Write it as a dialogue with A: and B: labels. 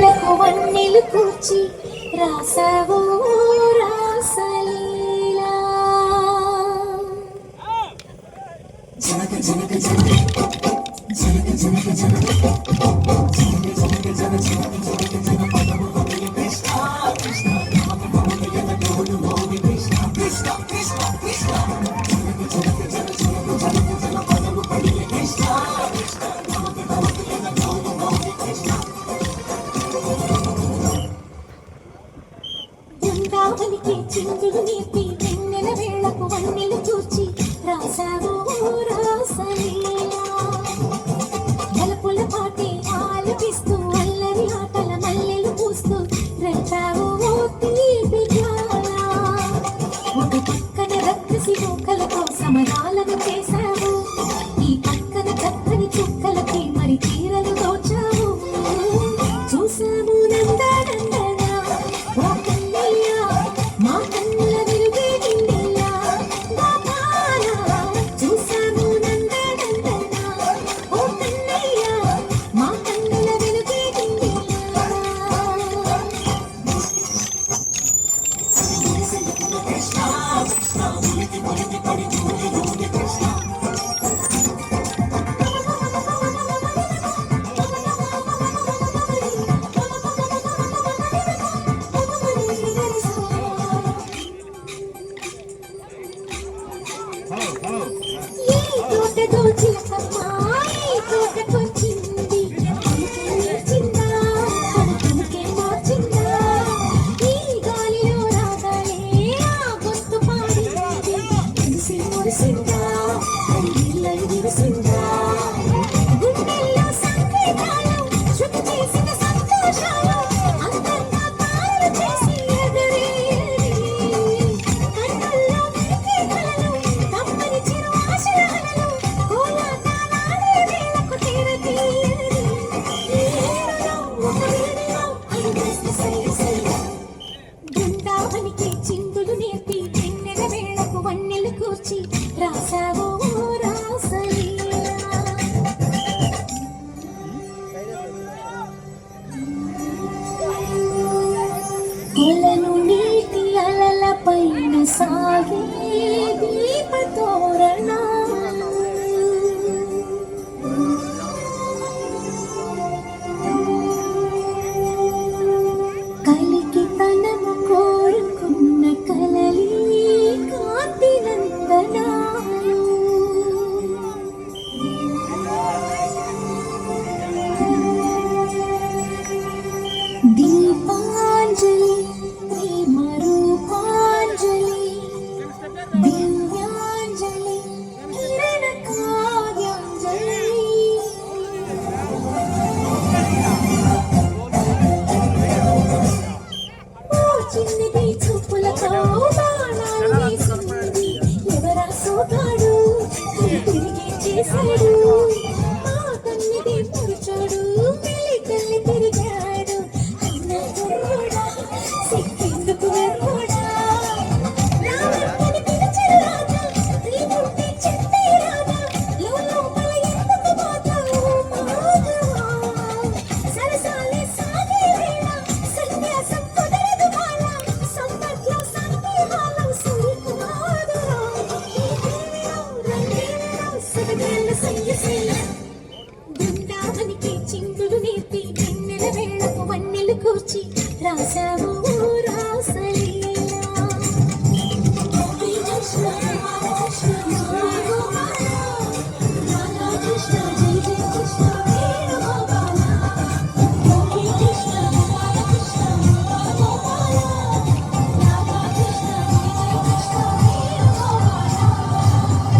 A: రెట్లకు వన్నెలు కూర్చి రాసవో రాసలీలా జనక జనక జనక జనక జనక జనక జనక జనక జనక జనక చిందులు నేర్పి వెన్నెల వేళకు వన్నెలు చూచి రాసావు けど小さ చిన్నది చేశాడు. కలిపి వెన్నెల వెళ్ళకు వన్నెలు కూర్చి రాసావు రాసలీలా